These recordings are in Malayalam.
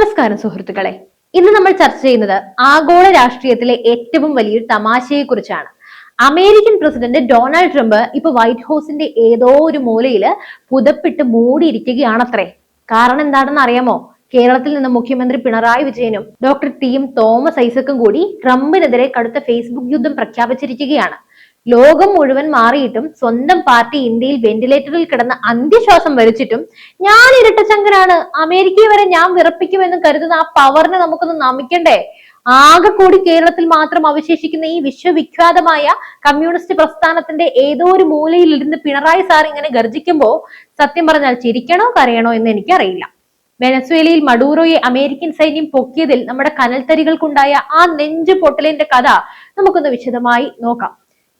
നമസ്കാരം സുഹൃത്തുക്കളെ. ഇന്ന് നമ്മൾ ചർച്ച ചെയ്യുന്നത് ആഗോള രാഷ്ട്രീയത്തിലെ ഏറ്റവും വലിയൊരു തമാശയെ കുറിച്ചാണ് അമേരിക്കൻ പ്രസിഡന്റ് ഡൊണാൾഡ് ട്രംപ് ഇപ്പൊ വൈറ്റ് ഹൗസിന്റെ ഏതോ ഒരു മൂലയിൽ പുതപ്പിട്ട് മൂടിയിരിക്കുകയാണത്രേ. കാരണം എന്താണെന്ന് അറിയാമോ? കേരളത്തിൽ നിന്ന് മുഖ്യമന്ത്രി പിണറായി വിജയനും ഡോക്ടർ ടി എം തോമസ് ഐസക്കും കൂടി ട്രംപിനെതിരെ കടുത്ത ഫേസ്ബുക്ക് യുദ്ധം പ്രഖ്യാപിച്ചിരിക്കുകയാണ്. ലോകം മുഴുവൻ മാറിയിട്ടും സ്വന്തം പാർട്ടി ഇന്ത്യയിൽ വെന്റിലേറ്ററിൽ കിടന്ന് അന്ത്യശ്വാസം വലിച്ചിട്ടും ഞാൻ ഇരട്ടച്ചങ്കനാണ് അമേരിക്കയെ വരെ ഞാൻ വിറപ്പിക്കുമെന്ന് കരുതുന്ന ആ പവറിനെ നമുക്കൊന്ന് നമിക്കണ്ടേ? ആകെ കൂടി കേരളത്തിൽ മാത്രം അവശേഷിക്കുന്ന ഈ വിശ്വവിഖ്യാതമായ കമ്മ്യൂണിസ്റ്റ് പ്രസ്ഥാനത്തിന്റെ ഏതോ ഒരു മൂലയിൽ ഇരുന്ന് പിണറായി സാർ ഇങ്ങനെ ഗർജിക്കുമ്പോ സത്യം പറഞ്ഞാൽ ചിരിക്കണോ കരയണോ എന്ന് എനിക്കറിയില്ല. വെനസ്വേലയിൽ മഡൂറോയെ അമേരിക്കൻ സൈന്യം പൊക്കിയതിൽ നമ്മുടെ കനൽത്തരികൾക്കുണ്ടായ ആ നെഞ്ചു പൊട്ടലിന്റെ കഥ നമുക്കൊന്ന് വിശദമായി നോക്കാം.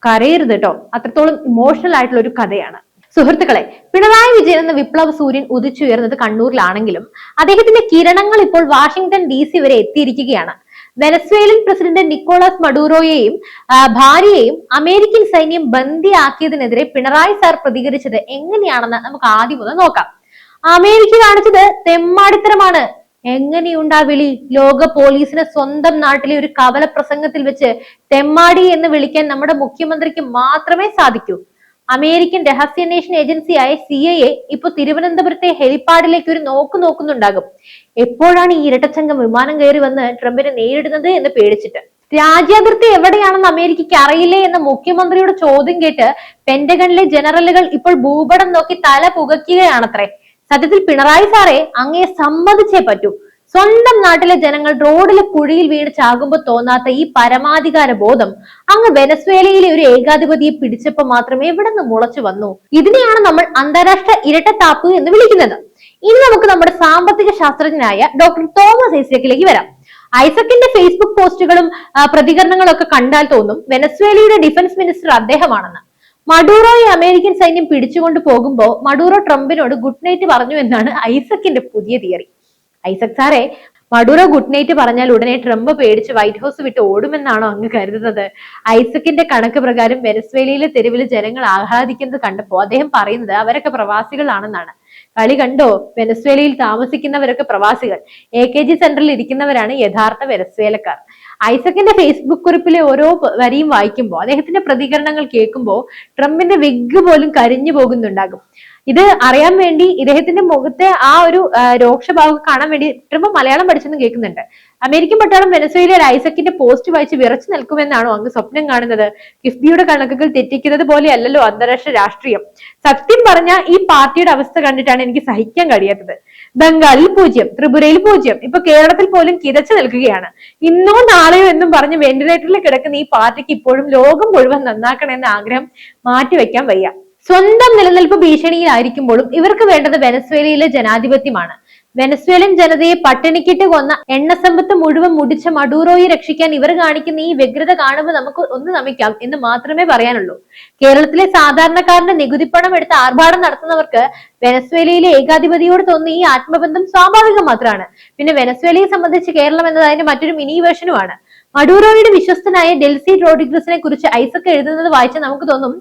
കരയരുത് കേട്ടോ അത്രത്തോളം ഇമോഷണൽ ആയിട്ടുള്ള ഒരു കഥയാണ്. സുഹൃത്തുക്കളെ പിണറായി വിജയൻ എന്ന വിപ്ലവ സൂര്യൻ ഉദിച്ചുയർന്നത് കണ്ണൂരിലാണെങ്കിലും അദ്ദേഹത്തിന്റെ കിരണങ്ങൾ ഇപ്പോൾ വാഷിംഗ്ടൺ ഡി സി വരെ എത്തിയിരിക്കുകയാണ്. വെനസ്വേലൻ പ്രസിഡന്റ് നിക്കോളാസ് മഡൂറോയെയും ഭാര്യയെയും അമേരിക്കൻ സൈന്യം ബന്ദിയാക്കിയതിനെതിരെ പിണറായി സാർ പ്രതികരിച്ചത് എങ്ങനെയാണെന്ന് നമുക്ക് ആദ്യം ഒന്ന് നോക്കാം. അമേരിക്ക കാണിച്ചത് തെമ്മാടിത്തരമാണ്. എങ്ങനെയുണ്ടാ വിളി ലോക പോലീസിനെ സ്വന്തം നാട്ടിലെ ഒരു കവല പ്രസംഗത്തിൽ വെച്ച് തെമ്മാടി എന്ന് വിളിക്കാൻ നമ്മുടെ മുഖ്യമന്ത്രിക്ക് മാത്രമേ സാധിക്കൂ. അമേരിക്കൻ രഹസ്യാന്വേഷണ ഏജൻസിയായ സി ഐ എ ഇപ്പൊ തിരുവനന്തപുരത്തെ ഹെലിപ്പാഡിലേക്ക് ഒരു നോക്ക് നോക്കുന്നുണ്ടാകും. എപ്പോഴാണ് ഈ ഇരട്ടച്ചങ്കം വിമാനം കയറി വന്ന് ട്രംപിനെ നേരിടുന്നത് എന്ന് പേടിച്ചിട്ട്? രാജ്യാതിർത്തി എവിടെയാണെന്ന് അമേരിക്കയ്ക്ക് അറിയില്ലേ എന്ന മുഖ്യമന്ത്രിയുടെ ചോദ്യം കേട്ട് പെന്റഗണിലെ ജനറലുകൾ ഇപ്പോൾ ഭൂപടം നോക്കി തല പുകയ്ക്കുകയാണത്രേ സത്യത്തിൽ പിണറായി സാറെ അങ്ങേ സമ്മതിച്ചേ പറ്റൂ. സ്വന്തം നാട്ടിലെ ജനങ്ങൾ റോഡിലെ കുഴിയിൽ വീണ് ചാകുമ്പോൾ തോന്നാത്ത ഈ പരമാധികാര ബോധം അങ്ങ് വെനസ്വേലയിലെ ഒരു ഏകാധിപതിയെ പിടിച്ചപ്പോൾ മാത്രമേ എവിടെ നിന്ന് മുളച്ചു വന്നു. ഇതിനെയാണ് നമ്മൾ അന്താരാഷ്ട്ര ഇരട്ടത്താപ്പ് എന്ന് വിളിക്കുന്നത്. ഇനി നമുക്ക് നമ്മുടെ സാമ്പത്തിക ശാസ്ത്രജ്ഞനായ ഡോക്ടർ തോമസ് ഐസക്കിലേക്ക് വരാം. ഐസക്കിന്റെ ഫേസ്ബുക്ക് പോസ്റ്റുകളും പ്രതികരണങ്ങളും ഒക്കെ കണ്ടാൽ തോന്നും വെനസ്വേലയുടെ ഡിഫൻസ് മിനിസ്റ്റർ അദ്ദേഹമാണെന്ന്. മഡൂറോയെ അമേരിക്കൻ സൈന്യം പിടിച്ചുകൊണ്ട് പോകുമ്പോൾ മഡൂറോ ട്രംപിനോട് ഗുഡ് നൈറ്റ് പറഞ്ഞു എന്നാണ് ഐസക്കിന്റെ പുതിയ തിയറി. ഐസക് സാറേ മഡൂറോ ഗുഡ് നൈറ്റ് പറഞ്ഞാൽ ഉടനെ ട്രംപ് പേടിച്ച് വൈറ്റ് ഹൗസ് വിട്ട് ഓടുമെന്നാണോ അങ്ങ് കരുതുന്നത്. ഐസക്കിന്റെ കണക്ക് പ്രകാരം വെനസ്വേലയിലെ തെരുവിൽ ജനങ്ങൾ ആഹ്ലാദിക്കുന്നത് കണ്ടപ്പോ അദ്ദേഹം പറയുന്നത് അവരൊക്കെ പ്രവാസികളാണെന്നാണ്. കളി കണ്ടോ? വെനസ്വേലയിൽ താമസിക്കുന്നവരൊക്കെ പ്രവാസികൾ. എ കെ ജി സെന്ററിൽ ഇരിക്കുന്നവരാണ് യഥാർത്ഥ വെനസ്വേലക്കാർ. ഐസക്കിന്റെ ഫേസ്ബുക്ക് കുറിപ്പിലെ ഓരോ വരിയും വായിക്കുമ്പോൾ അദ്ദേഹത്തിന്റെ പ്രതികരണങ്ങൾ കേൾക്കുമ്പോൾ ട്രംപിന്റെ വിഗ് പോലും കരിഞ്ഞു പോകുന്നുണ്ടാകും. ഇത് അറിയാൻ വേണ്ടി ഇദ്ദേഹത്തിന്റെ മുഖത്തെ ആ ഒരു രോക്ഷഭാവം കാണാൻ വേണ്ടി ട്രംപ് മലയാളം പഠിച്ചെന്ന് കേൾക്കുന്നുണ്ട്. അമേരിക്കൻ പട്ടാളം വെനസ്വേലയിൽ ഐസക്കിന്റെ പോസ്റ്റ് വായിച്ച് വിറച്ചു നിൽക്കുമെന്നാണോ അങ്ങ് സ്വപ്നം കാണുന്നത്? കിഫ്ബിയുടെ കണക്കുകൾ തെറ്റിക്കുന്നത് പോലെയല്ലല്ലോ അന്താരാഷ്ട്ര രാഷ്ട്രീയം. സത്യം പറഞ്ഞ ഈ പാർട്ടിയുടെ അവസ്ഥ കണ്ടിട്ടാണ് എനിക്ക് സഹിക്കാൻ കഴിയാത്തത്. ബംഗാളിൽ പൂജ്യം ത്രിപുരയിൽ പൂജ്യം ഇപ്പൊ കേരളത്തിൽ പോലും കിതച്ചു നിൽക്കുകയാണ്. ഇന്നോ നാളെയോ എന്നും പറഞ്ഞ് വെന്റിലേറ്ററിൽ കിടക്കുന്ന ഈ പാർട്ടിക്ക് ഇപ്പോഴും ലോകം മുഴുവൻ നന്നാക്കണമെന്ന ആഗ്രഹം മാറ്റിവെക്കാൻ വയ്യ. സ്വന്തം നിലനിൽപ്പ് ഭീഷണിയിലായിരിക്കുമ്പോഴും ഇവർക്ക് വേണ്ടത് വെനസ്വേലയിലെ ജനാധിപത്യമാണ്. വെനസ്വേലൻ ജനതയെ പട്ടിണിക്കിട്ട് കൊന്ന എണ്ണസമ്പത്ത് മുഴുവൻ മുടിച്ച മഡൂറോയെ രക്ഷിക്കാൻ ഇവർ കാണിക്കുന്ന ഈ വ്യഗ്രത കാണുമ്പോൾ നമുക്ക് ഒന്ന് നമിക്കാം എന്ന് മാത്രമേ പറയാനുള്ളൂ. കേരളത്തിലെ സാധാരണക്കാരന്റെ നികുതിപ്പണം എടുത്ത് ആർഭാടം നടത്തുന്നവർക്ക് വെനസ്വേലയിലെ ഏകാധിപതിയോട് തോന്നുന്ന ഈ ആത്മബന്ധം സ്വാഭാവികം മാത്രമാണ്. പിന്നെ വെനസ്വേലയെ സംബന്ധിച്ച് കേരളം എന്നത് അതിന്റെ മറ്റൊരു മിനി വേർഷനുമാണ്. മഡൂറോയുടെ വിശ്വസ്തനായ ഡെൽസി റോഡിഗ്രസിനെ കുറിച്ച് ഐസക് എഴുതുന്നത് വായിച്ച നമുക്ക് തോന്നും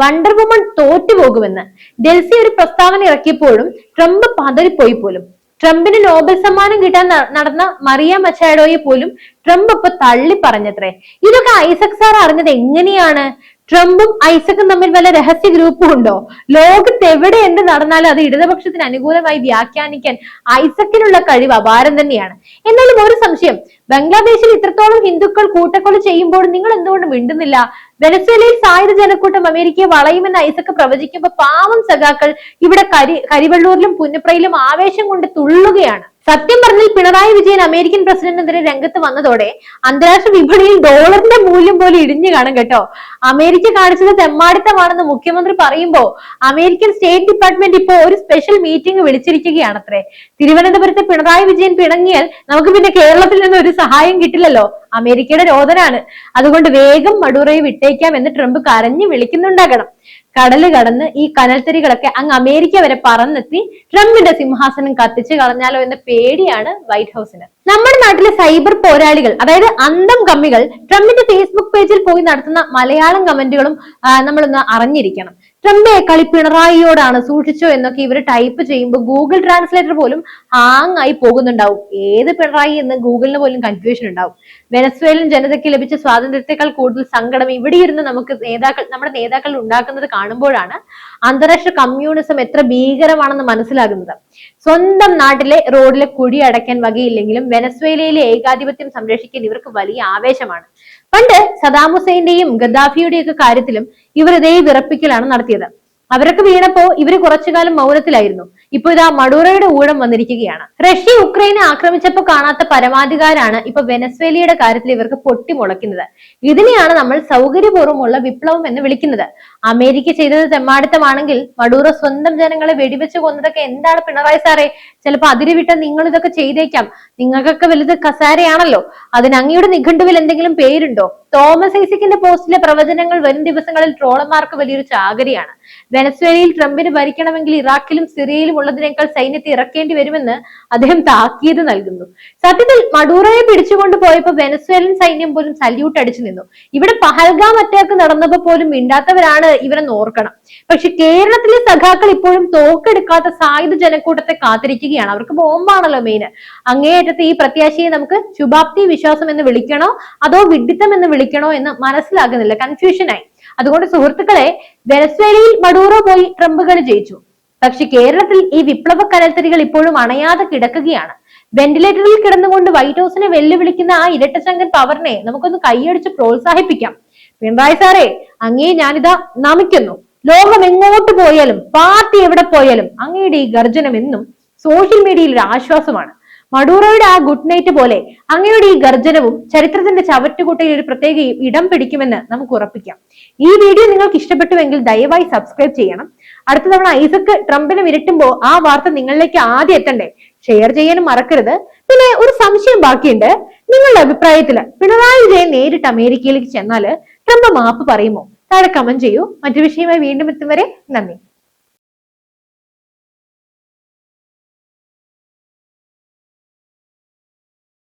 വണ്ടർ വുമൺ തോറ്റുപോകുമെന്ന്. ഡെൽസി ഒരു പ്രസ്താവന ഇറക്കിയപ്പോഴും ട്രംപ് പതറിപ്പോയി പോലും. ട്രംപിന് നോബൽ സമ്മാനം കിട്ടാൻ നടന്ന മറിയ മച്ചാഡോയെ പോലും ട്രംപ് ഇപ്പൊ തള്ളി പറഞ്ഞത്രേ ഇതൊക്കെ ഐസക് സാർ അറിഞ്ഞത് എങ്ങനെയാണ്? ട്രംപും ഐസക്കും തമ്മിൽ വല്ല രഹസ്യ ഗ്രൂപ്പും ഉണ്ടോ? ലോകത്ത് എവിടെ എന്ത് നടന്നാലും അത് ഇടതുപക്ഷത്തിന് അനുകൂലമായി വ്യാഖ്യാനിക്കാൻ ഐസക്കിനുള്ള കഴിവ് അപാരം തന്നെയാണ്. എന്നാലും ഒരു സംശയം ബംഗ്ലാദേശിൽ ഇത്രത്തോളം ഹിന്ദുക്കൾ കൂട്ടക്കൊല ചെയ്യുമ്പോൾ നിങ്ങൾ എന്തുകൊണ്ട് മിണ്ടുന്നില്ല? വെനസ്വേലയിൽ സായുധ ജനക്കൂട്ടം അമേരിക്കയെ വളയുമെന്ന് ഐസക്ക് പ്രവചിക്കുമ്പോൾ പാവം സഖാക്കൾ ഇവിടെ കരി കരിവള്ളൂരിലും പുന്നപ്രയിലും ആവേശം കൊണ്ട് തുള്ളുകയാണ്. സത്യം പറഞ്ഞാൽ പിണറായി വിജയൻ അമേരിക്കൻ പ്രസിഡന്റിനെതിരെ രംഗത്ത് വന്നതോടെ അന്താരാഷ്ട്ര വിപണിയിൽ ഡോളറിന്റെ മൂല്യം പോലെ ഇടിഞ്ഞു കാണും കേട്ടോ. അമേരിക്ക കാണിച്ചത് തെമ്മാടിത്തമാണെന്ന് മുഖ്യമന്ത്രി പറയുമ്പോ അമേരിക്കൻ സ്റ്റേറ്റ് ഡിപ്പാർട്ട്മെന്റ് ഇപ്പോ ഒരു സ്പെഷ്യൽ മീറ്റിംഗ് വിളിച്ചിരിക്കുകയാണത്രേ. തിരുവനന്തപുരത്ത് പിണറായി വിജയൻ പിണങ്ങിയാൽ നമുക്ക് പിന്നെ കേരളത്തിൽ നിന്ന് ഒരു സഹായം കിട്ടില്ലല്ലോ. അമേരിക്കയുടെ രോധനാണ്. അതുകൊണ്ട് വേഗം മടൂറയെ വിട്ടേക്കാം എന്ന് ട്രംപ് കരഞ്ഞു വിളിക്കുന്നുണ്ടാകണം. കടൽ കടന്ന് ഈ കനൽത്തരികളൊക്കെ അങ്ങ് അമേരിക്ക വരെ പറന്നെത്തി ട്രംപിന്റെ സിംഹാസനം കത്തിച്ചു കളഞ്ഞാലോ എന്ന പേടിയാണ് വൈറ്റ് ഹൗസിന്. നമ്മുടെ നാട്ടിലെ സൈബർ പോരാളികൾ അതായത് അന്തം കമ്മികൾ ട്രംപിന്റെ ഫേസ്ബുക്ക് പേജിൽ പോയി നടത്തുന്ന മലയാളം കമന്റുകളും നമ്മളൊന്ന് അറിഞ്ഞിരിക്കണം. ട്രംപെ കളി പിണറായിയോടാണ് സൂക്ഷിച്ചോ എന്നൊക്കെ ഇവർ ടൈപ്പ് ചെയ്യുമ്പോൾ ഗൂഗിൾ ട്രാൻസ്ലേറ്റർ പോലും ഹാങ് ആയി പോകുന്നുണ്ടാവും. ഏത് പിണറായി എന്ന് ഗൂഗിളിന് പോലും കൺഫ്യൂഷൻ ഉണ്ടാവും. വെനസ്വേലൻ ജനതയ്ക്ക് ലഭിച്ച സ്വാതന്ത്ര്യത്തെക്കാൾ കൂടുതൽ സങ്കടം ഇവിടെ ഇരുന്ന് നമുക്ക് നേതാക്കൾ നമ്മുടെ നേതാക്കൾ ഉണ്ടാക്കുന്നത് കാണുമ്പോഴാണ് അന്താരാഷ്ട്ര കമ്മ്യൂണിസം എത്ര ഭീകരമാണെന്ന് മനസ്സിലാകുന്നത്. സ്വന്തം നാട്ടിലെ റോഡിലെ കുഴി അടയ്ക്കാൻ വകയില്ലെങ്കിലും വെനസ്വേലയിലെ ഏകാധിപത്യം സംരക്ഷിക്കാൻ ഇവർക്ക് വലിയ ആവേശമാണ്. പണ്ട് സദാം ഹുസൈന്റെയും ഗദ്ദാഫിയുടെയും ഒക്കെ കാര്യത്തിലും ഇവർ ഇതേ വിറപ്പിക്കലാണ് നടത്തിയത്. അവരൊക്കെ വീണപ്പോ ഇവർ കുറച്ചുകാലം മൗനത്തിലായിരുന്നു. ഇപ്പൊ ഇതാ മഡൂറയുടെ ഊഴം വന്നിരിക്കുകയാണ്. റഷ്യ ഉക്രൈനെ ആക്രമിച്ചപ്പോൾ കാണാത്ത പരമാധികാരാണ് ഇപ്പൊ വെനസ്വേലിയുടെ കാര്യത്തിൽ ഇവർക്ക് പൊട്ടിമുളയ്ക്കുന്നത് ഇതിനെയാണ് നമ്മൾ സൗകര്യപൂർവമുള്ള വിപ്ലവം എന്ന് വിളിക്കുന്നത്. അമേരിക്ക ചെയ്തത് തെമ്മാടിത്തമാണെങ്കിൽ മഡൂറോ സ്വന്തം ജനങ്ങളെ വെടിവെച്ച് കൊന്നതൊക്കെ എന്താണ് പിണറായി സാറേ? ചിലപ്പോ അതിരുവിട്ട നിങ്ങൾ ഇതൊക്കെ ചെയ്തേക്കാം. നിങ്ങൾക്കൊക്കെ വലുത് കസാരയാണല്ലോ. അതിന് അങ്ങയുടെ നിഘണ്ടുവിൽ എന്തെങ്കിലും പേരുണ്ടോ? തോമസ് ഐസിക്കിന്റെ പോസ്റ്റിലെ പ്രവചനങ്ങൾ വരും ദിവസങ്ങളിൽ ട്രോളന്മാർക്ക് വലിയൊരു ചാകരിയാണ്. വെനസ്വേലയിൽ ട്രംപിന് ഭരിക്കണമെങ്കിൽ ഇറാഖിലും സിറിയയിലും ഉള്ളതിനേക്കാൾ സൈന്യത്തെ ഇറക്കേണ്ടി വരുമെന്ന് അദ്ദേഹം താക്കീത് നൽകുന്നു. സത്യത്തിൽ മഡൂറയെ പിടിച്ചുകൊണ്ട് പോയപ്പോൾ വെനസ്വേലൻ സൈന്യം പോലും സല്യൂട്ട് അടിച്ചു നിന്നു. ഇവിടെ പഹൽഗാം അറ്റാക്ക് നടന്നപ്പോ പോലും മിണ്ടാത്തവരാണ് ഇവരെന്ന് ഓർക്കണം. പക്ഷെ കേരളത്തിലെ സഖാക്കൾ ഇപ്പോഴും തോക്കെടുക്കാത്ത സായുധ ജനക്കൂട്ടത്തെ കാത്തിരിക്കുകയാണ്. അവർക്ക് ബോംബാണല്ലോ മെയിൻ അങ്ങേയറ്റത്തെ ഈ പ്രത്യാശയെ നമുക്ക് ശുഭാപ്തി വിശ്വാസം എന്ന് വിളിക്കണോ? അതോ വിഡിത്തം എന്ന് വിളിക്കണോ എന്ന് മനസ്സിലാകുന്നില്ല. കൺഫ്യൂഷനായി അതുകൊണ്ട് സുഹൃത്തുക്കളെ വെനസ്വേലയിൽ മഡൂറോ പോയി ട്രംപുകൾ ജയിച്ചു. പക്ഷെ കേരളത്തിൽ ഈ വിപ്ലവ കലത്തരികൾ ഇപ്പോഴും അണയാതെ കിടക്കുകയാണ്. വെന്റിലേറ്ററിൽ കിടന്നുകൊണ്ട് വൈറ്റ് ഹൗസിനെ വെല്ലുവിളിക്കുന്ന ആ ഇരട്ടശങ്കൻ പവറിനെ നമുക്കൊന്ന് കൈയടിച്ച് പ്രോത്സാഹിപ്പിക്കാം. പിണറായി സാറേ അങ്ങേ ഞാനിതാ നമിക്കുന്നു. ലോകം എങ്ങോട്ട് പോയാലും പാർട്ടി എവിടെ പോയാലും അങ്ങയുടെ ഈ ഗർജനം എന്നും സോഷ്യൽ മീഡിയയിൽ ഒരു ആശ്വാസമാണ്. മഡൂറോയുടെ ആ ഗുഡ് നൈറ്റ് പോലെ അങ്ങയുടെ ഈ ഗർജനവും ചരിത്രത്തിന്റെ ചവറ്റുകുട്ടയിൽ ഒരു പ്രത്യേക ഇടം പിടിക്കുമെന്ന് നമുക്ക് ഉറപ്പിക്കാം. ഈ വീഡിയോ നിങ്ങൾക്ക് ഇഷ്ടപ്പെട്ടുവെങ്കിൽ ദയവായി സബ്സ്ക്രൈബ് ചെയ്യണം. അടുത്ത തവണ ഐസക്ക് ട്രംപിനെ വിരട്ടുമ്പോൾ ആ വാർത്ത നിങ്ങളിലേക്ക് ആദ്യം എത്തണ്ടേ? ഷെയർ ചെയ്യാനും മറക്കരുത്. പിന്നെ ഒരു സംശയം ബാക്കിയുണ്ട്. നിങ്ങളുടെ അഭിപ്രായത്തിൽ പിണറായി വിജയൻ നേരിട്ട് അമേരിക്കയിലേക്ക് ചെന്നാൽ ട്രംപ് മാപ്പ് പറയുമോ? താഴെ കമന്റ് ചെയ്യൂ. മറ്റു വിഷയമായി വീണ്ടും എത്തും വരെ നന്ദി.